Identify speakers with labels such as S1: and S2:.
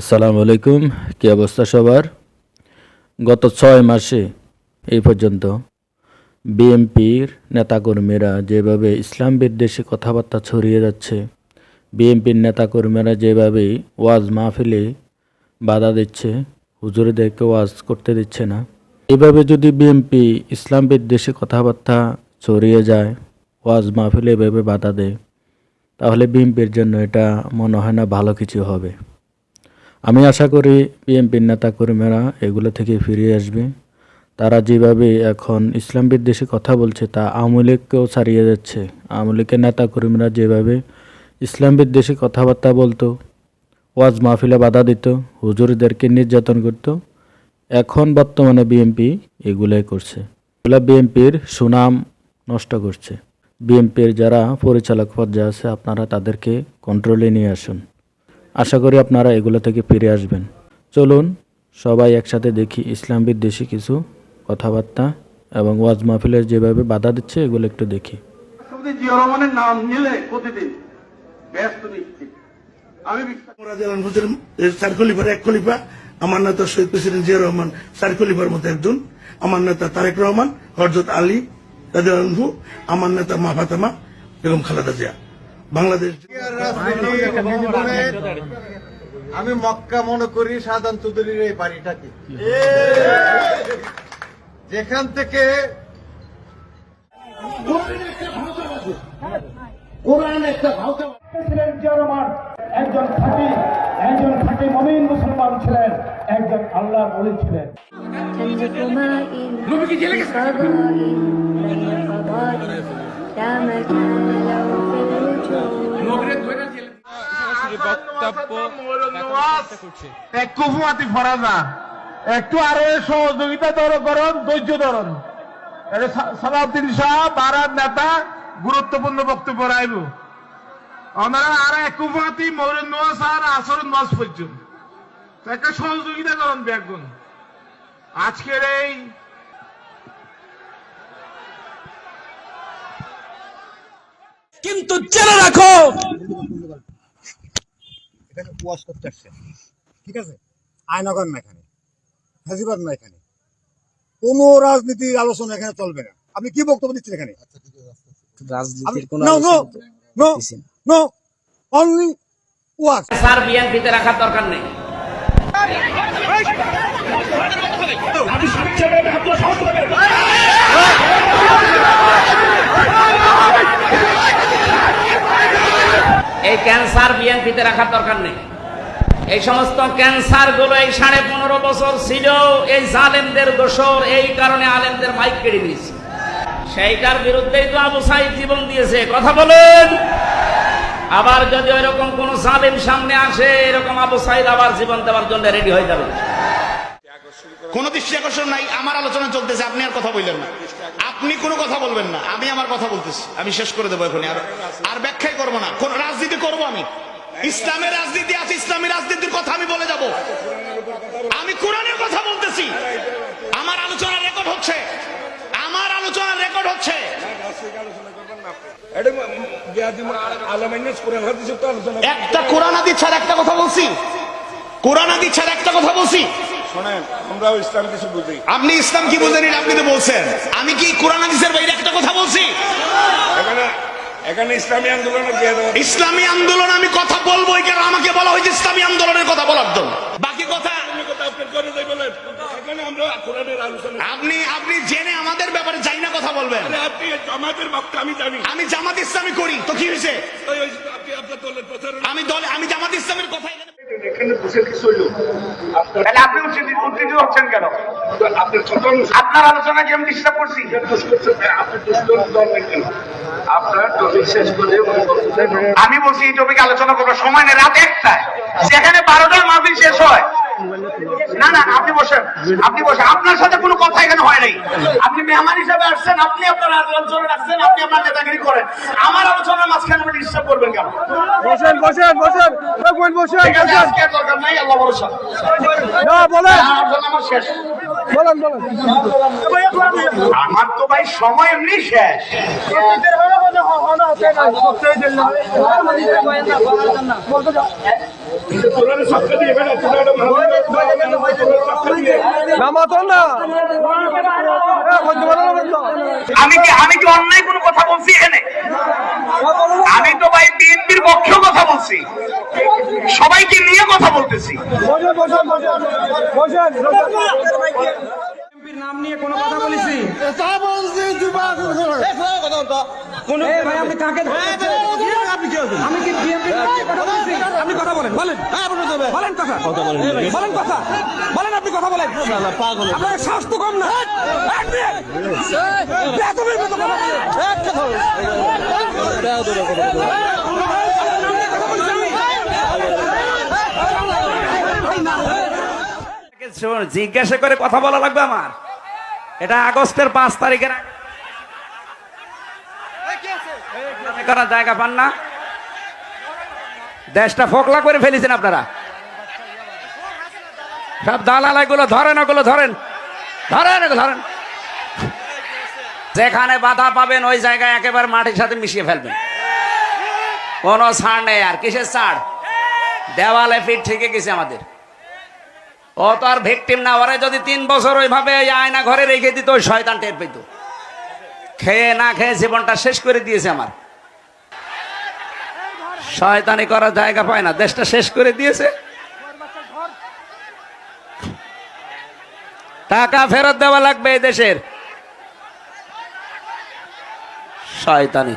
S1: আসসালামু আলাইকুম, কী অবস্থা সবার? গত ছয় মাসে এই পর্যন্ত বিএনপির নেতাকর্মীরা যেভাবে ইসলাম বিদ্বেষী কথাবার্তা ছড়িয়ে যাচ্ছে, বিএনপির নেতাকর্মীরা যেভাবে ওয়াজ মাহফিলে বাধা দিচ্ছে, হুজুরদেরকে ওয়াজ করতে দিচ্ছে না। এভাবে যদি বিএনপি ইসলাম বিদ্বেষী কথাবার্তা ছড়িয়ে যায়, ওয়াজ মাহফিলে এভাবে বাধা দেয়, তাহলে বিএনপির জন্য এটা মনে হয় না ভালো কিছু হবে। আমি আশা করি বিএনপির নেতাকর্মীরা এগুলো থেকে ফিরে আসবে। তারা যেভাবে এখন ইসলাম বিদ্বেষী কথা বলছে, তা আওয়ামী লীগকেও ছাড়িয়ে যাচ্ছে। আওয়ামী লীগের নেতাকর্মীরা যেভাবে ইসলাম বিদ্বেষী কথাবার্তা বলতো, ওয়াজ মাহফিলে বাধা দিত, হুজুরদেরকে নির্যাতন করত, এখন বর্তমানে বিএনপি এগুলাই করছে। এগুলো বিএনপির সুনাম নষ্ট করছে। বিএনপির যারা পরিচালক পর্যায়ে আছে, আপনারা তাদেরকে কন্ট্রোলে নিয়ে আসুন। আশা করি আপনারা এগুলো থেকে ফিরে আসবেন। চলুন সবাই একসাথে দেখি ইসলাম বিদ্বেষী কিছু কথাবার্তা এবং ওয়াজ মাহফিলের যেভাবে বাধা দিচ্ছে এগুলো একটু দেখি।
S2: রাষ্ট্রপতি নাম নিলে প্রতিদিন ব্যস্ত নিশ্চিত। আমি বিশ্বাস
S3: রাজিয়াল হুজুর চার খলিফার এক খলিফা আমার নেতা শহীদ প্রেসিডেন্ট জিয়া রহমান চার খলিফার মতো একজন। আমার নেতা তারেক রহমান হরজত আলী রাজিয়ালহু আমার নেতা মা ফাতেমা বেগম খালেদা জিয়া। বাংলাদেশ
S4: আমি মক্কা মনে করি সাধারণ চৌধুরীর এই বাড়িটাকে যেখান থেকে
S5: কোরআন একটা ছিলেন একজন একজন মুসলমান ছিলেন একজন
S2: একটু আরও সহযোগিতা ধরো করুন ধৈর্য ধরুন সালাউদ্দিন শাহ নেতা গুরুত্বপূর্ণ বক্তব্য রাইব ওনারা আরও একটু ফুয়াতি মৌরের নোয়াজ আর আসরের নোয়াজ পর্যন্ত একটা সহযোগিতা করুন ব্যাগুন আজকের এই
S6: কিন্তু জেনে রাখো
S4: এখানে উপবাস করতে আসছে। ঠিক আছে? আয়নগর না এখানে ফাজিবাদ না এখানে কোনো রাজনীতি আলোচনা এখানে চলবে না। আপনি কি বক্তব্য দিচ্ছেন এখানে?
S6: রাজনীতির কোন
S4: no no no. No only was
S7: sir বিএনপিতে রাখার দরকার নেই। এই ক্যান্সার বিএনপিতে রাখার দরকার নেই। এই সমস্ত ক্যান্সারগুলো এই সাড়ে পনেরো বছর ছিল, এই জালেমদের দোষর, এই কারণে আলেমদের মাইক কেড়ে নিয়েছে। সেইটার বিরুদ্ধেই তো আবু সাহিব জীবন দিয়েছে, কথা বলেন। আবার যদি ওইরকম কোন জালেম সামনে আসে, এরকম আবু সাহিদ আবার জীবন দেওয়ার জন্য রেডি হয়ে যাবে।
S8: কোনো দৃষ্টি আকর্ষণ নাই আমার আলোচনা চলতেছে আপনি আর কথা বললেন না। আপনি কোনো কথা বলবেন না আমি আমার কথা বলতেছি আমি শেষ করে দেবো এখন আর আর ব্যাখ্যাই করব না কোন রাজনীতি করব আমি? ইসলামের রাজনীতি আছে ইসলামী রাজনীতির কথা আমি বলে যাব। আমি কোরআনের কথা বলতেছি। আমার আলোচনার রেকর্ড হচ্ছে আমার আলোচনার রেকর্ড হচ্ছে। একটা কোরআন আদি ছাড়া একটা কথা বলছি। কোরআন আদি ছাড়া একটা কথা বলছি। আপনি ইসলাম কি বুঝেন আপনি তো বলছেন। আমি কি কোরআন হাদিসের বাইরে একটা কথা বলছি? ইসলামী আন্দোলন আমি কথা বলব কেন আমাকে বলা হয়েছে ইসলামী আন্দোলনের কথা বলার জন্য। বাকি কথা আপনি আপনি জেনে আমাদের ব্যাপারে যাই না কথা বলবেন। আমি জামাত ইসলামী করি তো কি হয়েছে? আমি দলে আমি জামাত ইসলামের কথা এখানে
S2: তাহলে আপনি উত্তেজিত উত্তেজিত হচ্ছেন কেন? আপনার আলোচনাকে আমি ডিস্টার্ব করছি? আমি বলছি এই টপিক আলোচনা করব সময় নেই রাত একটায়। সেখানে বারোটার মাহফিল শেষ হয়। না না আপনি বসেন।
S8: আপনি বসে আপনার সাথে কোনো কথা এখানে হয় নাই। আপনি মেহমান হিসেবে আসছেন আপনি আপনার আলোচনা রাখছেন আপনি আপনার নেতাগিরি করেন। আমার আলোচনার মাঝখানে আপনি ডিস্টার্ব করবেন কেন?
S2: বসেন বসেন বসেন। বসেন বসেন।
S8: আজকে দরকার নাই আল্লাহ ভরসা।
S2: না বলেন।
S8: আমার শেষ।
S2: বলেন বলেন।
S8: আমার তো ভাই সময় এমনি শেষ। আমি কি আমি কি অন্যায় কোনো কথা বলছি এখানে? আমি তো ভাই বিএনপির পক্ষেও কথা বলছি। সবাইকে নিয়ে কথা বলতেছি।
S6: নাম নিয়ে কোনো কথা বলেছি? এই ভাই আপনি কাকে ধরছেন? আমি কি বিএনপি কথা বলেছি আপনি কথা বলেন বলেন বলেন। কথা। বলেন। কথা। বলেন আপনি কথা বলেন। আপনার সাহস তো কম না। এক মিনিট। বেয়াদবির মতো কথা এক কথা
S7: শোন, জিজ্ঞাসা করে কথা বলা লাগবে আমার। এটা আগস্টের পাঁচ তারিখের আগে। করার জায়গা পান না। দেশটা ফোকলা করে ফেলেছেন আপনারা। সব দালালগুলো ধরেন, ওগুলো ধরেন। ধরেন ধরেন। যেখানে বাধা পাবেন, ওই জায়গায় একেবারে মাটির সাথে মিশিয়ে ফেলবেন। কোনো ছাড় নেই আর, কিসের ছাড়? দেওয়ালে ফিট থেকে গেছে আমাদের। ও তো আর ভিকটিম না, ওরে যদি তিন বছর ওইভাবে ওই আয়না ঘরে রেখে দিত, ওই শয়তান টের পেত। খেয়ে না খেয়ে জীবনটা শেষ করে দিয়েছে আমার। শয়তানি করার জায়গা পায় না, দেশটা শেষ করে দিয়েছে। টাকা ফেরত দেওয়া লাগবে এই দেশের। শয়তানি।